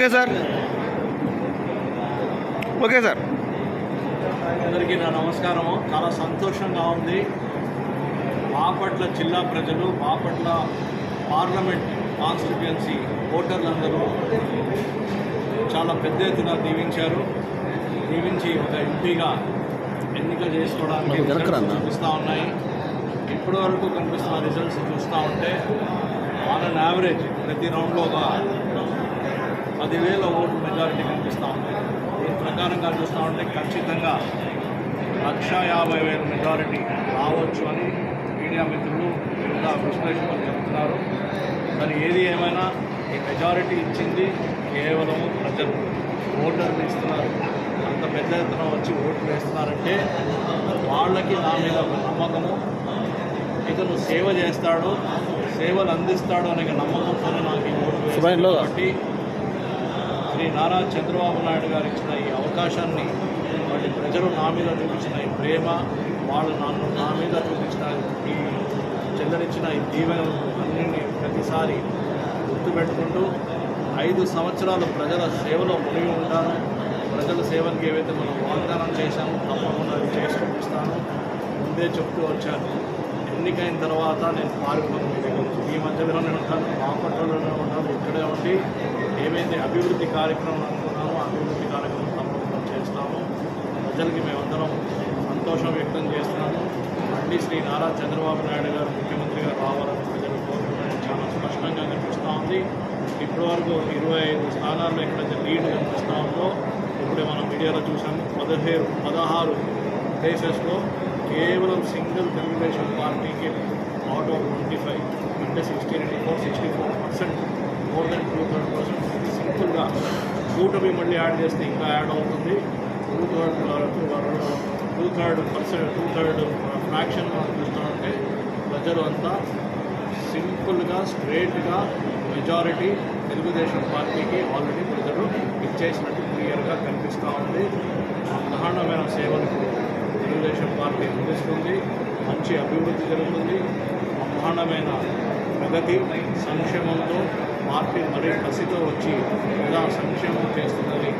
Okay sir. Okay sir. అందరికీ నా నమస్కారము చాలా సంతోషంగా ఉంది. బాపట్ల జిల్లా ప్రజలు బాపట్ల పార్లమెంట్ కాన్స్టిట్యుయెన్సీ ఓటర్లందరూ చాలా పెద్ద ఎత్తున దీవించారు. దీవించి ఒక ఎంపీగా ఎన్నిక చేసుకోవడానికి కనిపిస్తూ ఉన్నాయి. ఇప్పటి వరకు కనిపిస్తున్న రిజల్ట్స్ చూస్తూ ఉంటే ఆన్ అన్ యావరేజ్ ప్రతి రౌండ్లో ఒక పదివేల ఓటు మెజారిటీ కనిపిస్తూ ఉంది. దీని ప్రకారంగా చూస్తూ ఉంటే ఖచ్చితంగా లక్ష యాభై వేల మెజారిటీ రావచ్చు అని మీడియా మిత్రులు వివిధ విశ్లేషకులు చెప్తున్నారు. మరి ఏది ఏమైనా ఈ మెజారిటీ ఇచ్చింది కేవలం ప్రజలు. ఓటర్లు ఇస్తున్నారు. అంత పెద్ద ఎత్తున వచ్చి ఓట్లు వేస్తున్నారంటే వాళ్ళకి నా మీద ఒక నమ్మకము. ఇతను సేవ చేస్తాడు సేవలు అందిస్తాడు అనే నమ్మకంతోనే నాకు ఈ ఓటు వేశారు కాబట్టి శ్రీ నారా చంద్రబాబు నాయుడు గారు ఇచ్చిన ఈ అవకాశాన్ని వాటి ప్రజలు నా మీద చూపించిన ఈ ప్రేమ వాళ్ళు నన్ను నా మీద చూపించిన ఈ చెల్లరిచ్చిన ఈ దీవెన అన్నింటినీ ప్రతిసారి గుర్తుపెట్టుకుంటూ ఐదు సంవత్సరాలు ప్రజల సేవలో మునిగి ఉంటాను. ప్రజల సేవలకు ఏవైతే మనం వాగ్దానం చేశామో తప్పకుండా అది చేసి చూపిస్తాను. ముందే చెప్తూ వచ్చాను. ఎన్నికైన తర్వాత నేను పారిపోను మీ దగ్గర నుంచి. నేను మధ్యలోనే ఉంటాను పట్టణంలోనే ఉంటాను. ఇక్కడే ఉండి ఏమైతే అభివృద్ధి కార్యక్రమం అనుకున్నామో అభివృద్ధి కార్యక్రమం తప్పకుండా చేస్తాము. ప్రజలకి మేమందరం సంతోషం వ్యక్తం చేస్తున్నాము. మళ్ళీ శ్రీ నారా చంద్రబాబు నాయుడు గారు ముఖ్యమంత్రిగా రావాలని ప్రజలు కోరుకుంటే చాలా స్పష్టంగా కనిపిస్తూ ఉంది. ఇప్పటివరకు ఇరవై ఐదు స్థానాల్లో ఎక్కడైతే లీడ్ కనిపిస్తూ ఉందో ఇప్పుడే మనం మీడియాలో చూసాము పదిహేడు పదహారు ప్లేసెస్లో కేవలం సింగిల్ తెలుగుదేశం పార్టీకి అవుట్ ఆఫ్ ట్వంటీ ఫైవ్ అంటే sixty four sixty four percent more then two third percent సింపుల్గా కూటమి మళ్ళీ యాడ్ చేస్తే ఇంకా యాడ్ అవుతుంది. Two third two third percent two third fraction మనం చూస్తామంటే ప్రజలు అంతా సింపుల్గా స్ట్రేట్గా మెజారిటీ తెలుగుదేశం పార్టీకి ఆల్రెడీ ప్రజలు ఇచ్చేసినట్టు క్లియర్గా కనిపిస్తూ ఉంది. బ్రహ్మాండమైన సేవలు తెలుగుదేశం పార్టీ అందిస్తుంది మంచి అభివృద్ధి జరుగుతుంది. బ్రహ్మాండమైన ప్రగతి సంక్షేమంతో పార్టీ మరీ కసితో వచ్చి ఎలా సంక్షేమం చేస్తుందని